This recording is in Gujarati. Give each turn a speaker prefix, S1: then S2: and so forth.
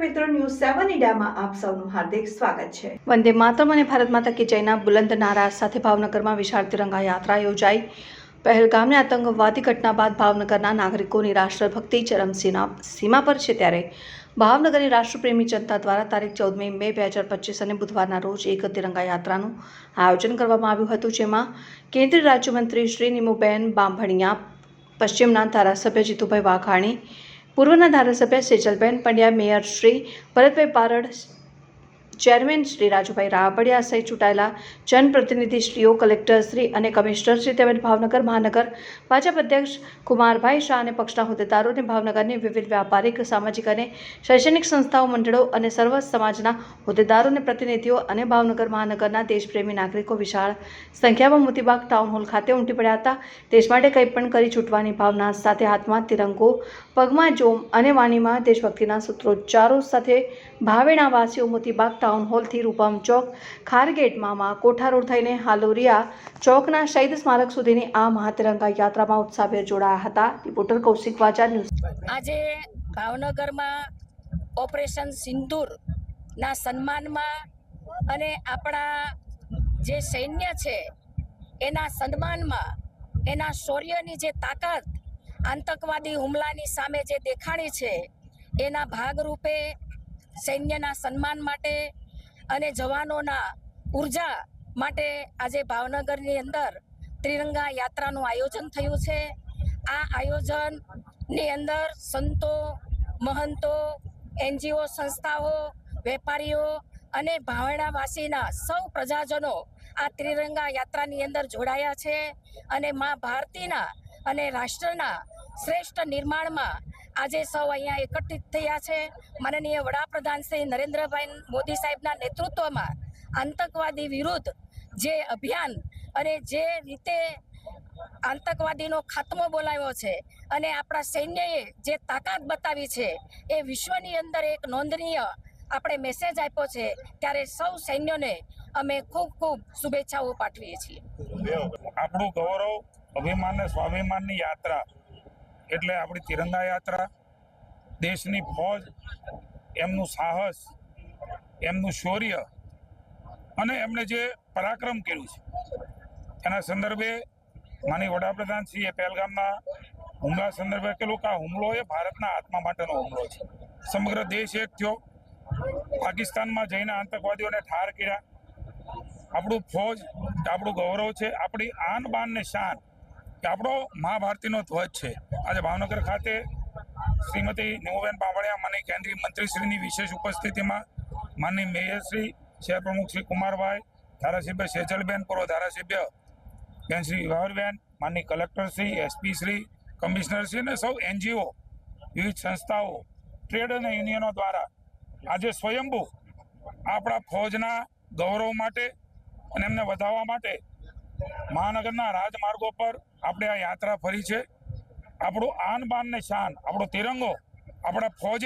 S1: મીડિયામાં આપ સૌનું હાર્દિક સ્વાગત છે. વંદે માતરમ અને ભારત માતા કી જયના બુલંદ નારા સાથે ભાવનગરમાં વિશાળ તિરંગા યાત્રા યોજાઈ. પહેલગામની આતંકવાદી ઘટના બાદ ભાવનગરના નાગરિકોની રાષ્ટ્રભક્તિ ચરમસીના સીમા પર છે ત્યારે ભાવનગરની રાષ્ટ્રપ્રેમી જનતા દ્વારા તારીખ ચૌદમી મે બે હજાર પચીસ અને બુધવારના રોજ એક તિરંગા યાત્રાનું આયોજન કરવામાં આવ્યું હતું, જેમાં કેન્દ્રીય રાજ્યમંત્રી શ્રી નિમુબેન બાંભણિયા, પશ્ચિમના ધારાસભ્ય જીતુભાઈ વાઘાણી પૂર્વના ધારાસભ્ય સેજલબેન પંડ્યા મેયર શ્રી ભરતભાઈ પારડ ચેરમેન શ્રી રાજુભાઈ રાબડિયા સહિત ચૂંટાયેલા જનપ્રતિનિધિશ્રીઓ કલેક્ટરશ્રી અને કમિશનરશ્રી તેમજ ભાવનગર મહાનગર ભાજપ અધ્યક્ષ કુમારભાઈ શાહ અને પક્ષના હોદ્દેદારોને ભાવનગરની વિવિધ વ્યાપારિક, સામાજિક અને શૈક્ષણિક સંસ્થાઓ, મંડળો અને સર્વ સમાજના હોદ્દેદારોને પ્રતિનિધિઓ અને ભાવનગર મહાનગરના દેશપ્રેમી નાગરિકો વિશાળ સંખ્યામાં મોતીબાગ ટાઉન હોલ ખાતે ઉમટી પડ્યા હતા. દેશ માટે કંઈ પણ કરી છૂટવાની ભાવના સાથે હાથમાં તિરંગો, પગમાં જોમ અને વાણીમાં દેશભક્તિના સૂત્રોચ્ચારો સાથે ભાવેણા વાસીઓ મોતીબાગ ટાઉન હોલથી રૂપમ ચોક ખારગેટ મામા કોઠા થઈને હાલોરિયા ચોકના શહીદ સ્મારક સુધીની આ મહાતિરંગા યાત્રામાં ઉત્સાહભેર જોડાયા હતા. રિપોર્ટર કૌશિક વાચા ન્યૂઝ
S2: આજે ભાવનગરમાં ઓપરેશન સિંદૂરના સન્માનમાં અને આપણા જે સૈન્ય છે, એના સન્માનમાં એના શૌર્યની જે તાકાત, આતંકવાદી હુમલાની સામે જે દેખાણી છે, એના ભાગરૂપે સૈન્યના સન્માન માટે અને જવાનોના ઊર્જા માટે આજે ભાવનગરની અંદર ત્રિરંગા યાત્રાનું આયોજન થયું છે. આ આયોજનની અંદર સંતો, મહંતો, એનજીઓ, સંસ્થાઓ, વેપારીઓ અને ભાવણાવાસીના સૌ પ્રજાજનો આ ત્રિરંગા યાત્રાની અંદર જોડાયા છે અને મા ભારતીના અને રાષ્ટ્રના શ્રેષ્ઠ નિર્માણમાં આજે સૌ અહીંયા એકત્રિત થયા છે. માનનીય વડાપ્રધાન શ્રી નરેન્દ્રભાઈ મોદી સાહેબના નેતૃત્વમાં આતંકવાદી વિરુદ્ધ જે અભિયાન અને જે રીતે આતંકવાદીનો ખાત્મો બોલાવ્યો છે અને આપણા સૈન્યએ જે તાકાત બતાવી છે એ વિશ્વની અંદર એક નોંધનીય આપણે મેસેજ આપ્યો છે ત્યારે સૌ સૈન્યોને અમે ખૂબ ખૂબ શુભેચ્છાઓ પાઠવીએ છીએ.
S3: આપણું ગૌરવ, અભિમાન સ્વાભિમાનની યાત્રા એટલે આપણી તિરંગા યાત્રા દેશની ફોજ, એમનું સાહસ, એમનું શૌર્ય અને એમણે જે પરાક્રમ કર્યું છે. એના સંદર્ભે માની વડાપ્રધાન શ્રી એ પહેલગામના હુમલા સંદર્ભે કહેલું કે આ હુમલો એ ભારતના આત્મા માટેનો હુમલો છે. સમગ્ર દેશ એક થયો. પાકિસ્તાનમાં જઈને આતંકવાદીઓને ઠાર કર્યા. આપણું ફોજ, આપણું ગૌરવ છે. આપણી આન બાન ને શાન આપણો મહાભારતીનો ધ્વજ છે. આજે ભાવનગર ખાતે શ્રીમતી નિમુબેન બાવળિયા માની કેન્દ્રીય મંત્રીશ્રીની વિશેષ ઉપસ્થિતિમાં માનની મેયરશ્રી શહેર પ્રમુખ શ્રી કુમારભાઈ, ધારાસભ્ય સેજલબેન પૂર્વ ધારાસભ્ય બેન શ્રી વિભાવરબેન માનની કલેક્ટરશ્રી એસપી શ્રી કમિશનરશ્રી અને સૌ એનજીઓ, વિવિધ સંસ્થાઓ, ટ્રેડ અને યુનિયનો દ્વારા આજે સ્વયંભૂ આપણા ફોજના ગૌરવ માટે અને એમને વધારવા માટે મહાનગરના રાજમાર્ગો પર આપણે આ યાત્રા ફરી છે. આપણું આન બાન ને શાન, આપણો તિરંગો, આપણા ફોજ